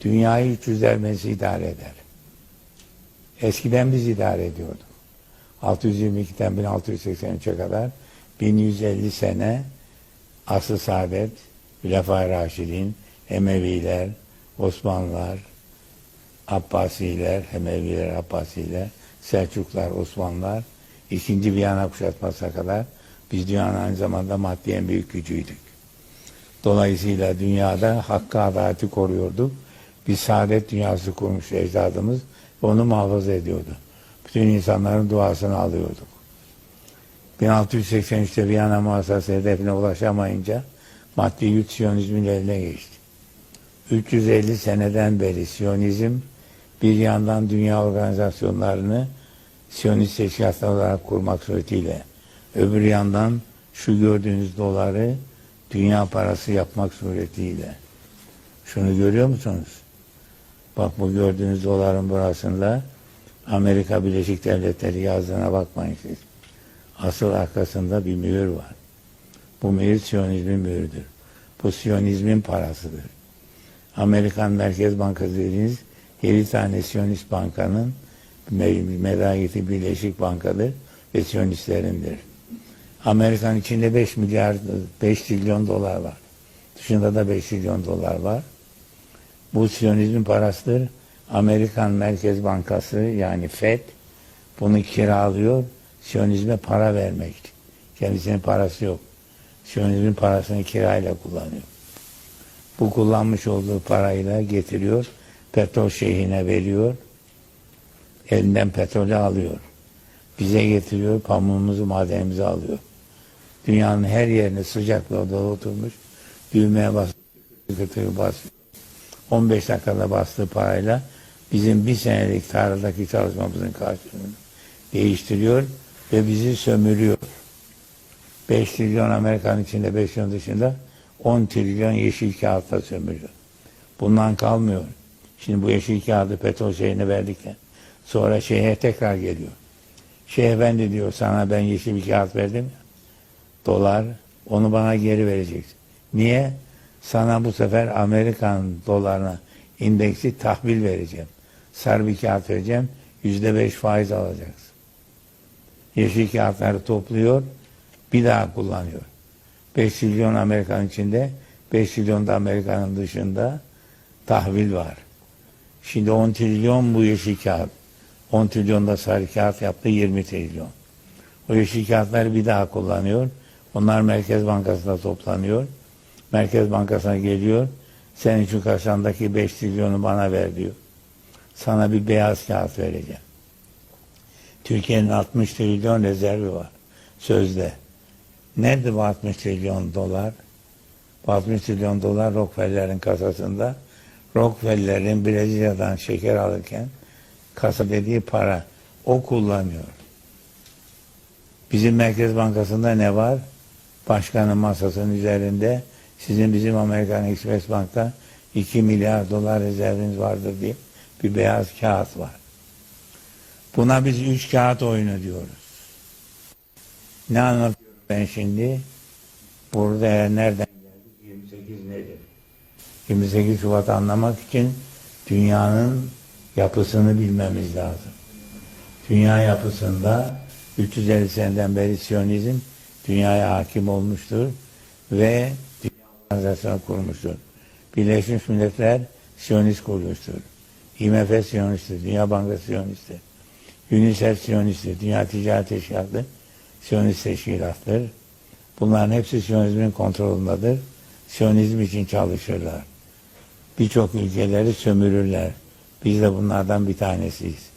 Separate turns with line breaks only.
Dünyayı 300'ler Mesih idare eder. Eskiden biz idare ediyorduk. 622'den 1683'e kadar 1150 sene asıl saadet, Hülefai Raşidin, Emeviler, Osmanlılar, Abbasiler, Emeviler, Abbasiler, Selçuklar, Osmanlılar, ikinci Viyana kuşatmasına kadar biz dünyanın aynı zamanda maddi en büyük gücüydük. Dolayısıyla dünyada hakkı adaleti koruyorduk. Bir saadet dünyası kurmuş ecdadımız onu muhafaza ediyordu. Bütün insanların duasını alıyorduk. 1683'te Viyana muhasası hedefine ulaşamayınca maddi güç Siyonizmin eline geçti. 350 seneden beri Siyonizm bir yandan dünya organizasyonlarını Siyonist teşkilatlar olarak kurmak suretiyle öbür yandan şu gördüğünüz doları dünya parası yapmak suretiyle. Şunu görüyor musunuz? Bak bu gördüğünüz doların burasında Amerika Birleşik Devletleri yazdığına bakmayın siz. Asıl arkasında bir mühür var. Bu mühür Siyonizmin mühürdür. Bu Siyonizmin parasıdır. Amerikan Merkez Bankası dediğiniz 7 tane Siyonist bankanın me- medayeti Birleşik Bankadır ve Siyonistlerindir. Amerikan içinde 5 milyar, 5 trilyon dolar var. Dışında da 5 trilyon dolar var. Bu Siyonizmin parasıdır. Amerikan Merkez Bankası yani FED bunu kiralıyor. Siyonizme para vermek. Kendisinin parası yok. Siyonizmin parasını kirayla kullanıyor. Bu kullanmış olduğu parayla getiriyor. Petrol şeyhine veriyor. Elinden petrolü alıyor. Bize getiriyor. Pamuğumuzu, madenimizi alıyor. Dünyanın her yerine sıcak bir odada oturmuş. Düğmeye basıyor. Basıyor. 15 dakikada bastığı parayla bizim bir senelik tarladaki çalışmamızın karşılığını değiştiriyor ve bizi sömürüyor. 5 trilyon Amerikan içinde 5 trilyon dışında 10 trilyon yeşil kağıtta sömürüyor. Bundan kalmıyor. Şimdi bu yeşil kağıdı petrol şeyine verdikten sonra şeye tekrar geliyor. Şeyh efendi diyor sana ben yeşil bir kağıt verdim. Dolar onu bana geri vereceksin. Niye? Sana bu sefer Amerikan dolarına indeksi tahvil vereceğim. Sarı bir kağıt vereceğim. Yüzde beş faiz alacaksın. Yeşil kağıtları topluyor. Bir daha kullanıyor. 5 trilyon Amerikan içinde 5 trilyon da Amerika'nın dışında tahvil var. Şimdi 10 trilyon bu yeşil kağıt. 10 trilyon da sarı kağıt yaptı 20 trilyon. O yeşil kağıtları bir daha kullanıyor. Onlar Merkez Bankası'nda toplanıyor. Merkez Bankası'na geliyor. Senin şu kasandaki 5 trilyonu bana ver diyor. Sana bir beyaz kağıt vereceğim. Türkiye'nin 60 trilyon rezervi var. Sözde. Nerede bu 60 trilyon dolar? Bu 60 trilyon dolar Rockefeller'in kasasında. Rockefeller'in Brezilya'dan şeker alırken kasa dediği para o kullanıyor. Bizim Merkez Bankası'nda ne var? Başkanın masasının üzerinde sizin bizim Amerikan Express Bank'ta 2 milyar dolar rezerviniz vardır diye bir beyaz kağıt var. Buna biz üç kağıt oyunu diyoruz. Ne anlatıyorum ben şimdi? Burada nereden geldik? 28 nedir? 28 Şubat anlamak için dünyanın yapısını bilmemiz lazım. Dünya yapısında 350 seneden beri Siyonizm dünyaya hakim olmuştur ve dünya organizasyonu kurmuştur. Birleşmiş Milletler Siyonist kuruluştur. IMF Siyonisttir, Dünya Bankası Siyonisttir. UNICEF Siyonisttir, Dünya Ticaret Teşkilatı Siyonist teşkilattır. Bunların hepsi Siyonizmin kontrolündedir. Siyonizm için çalışırlar. Birçok ülkeleri sömürürler. Biz de bunlardan bir tanesiyiz.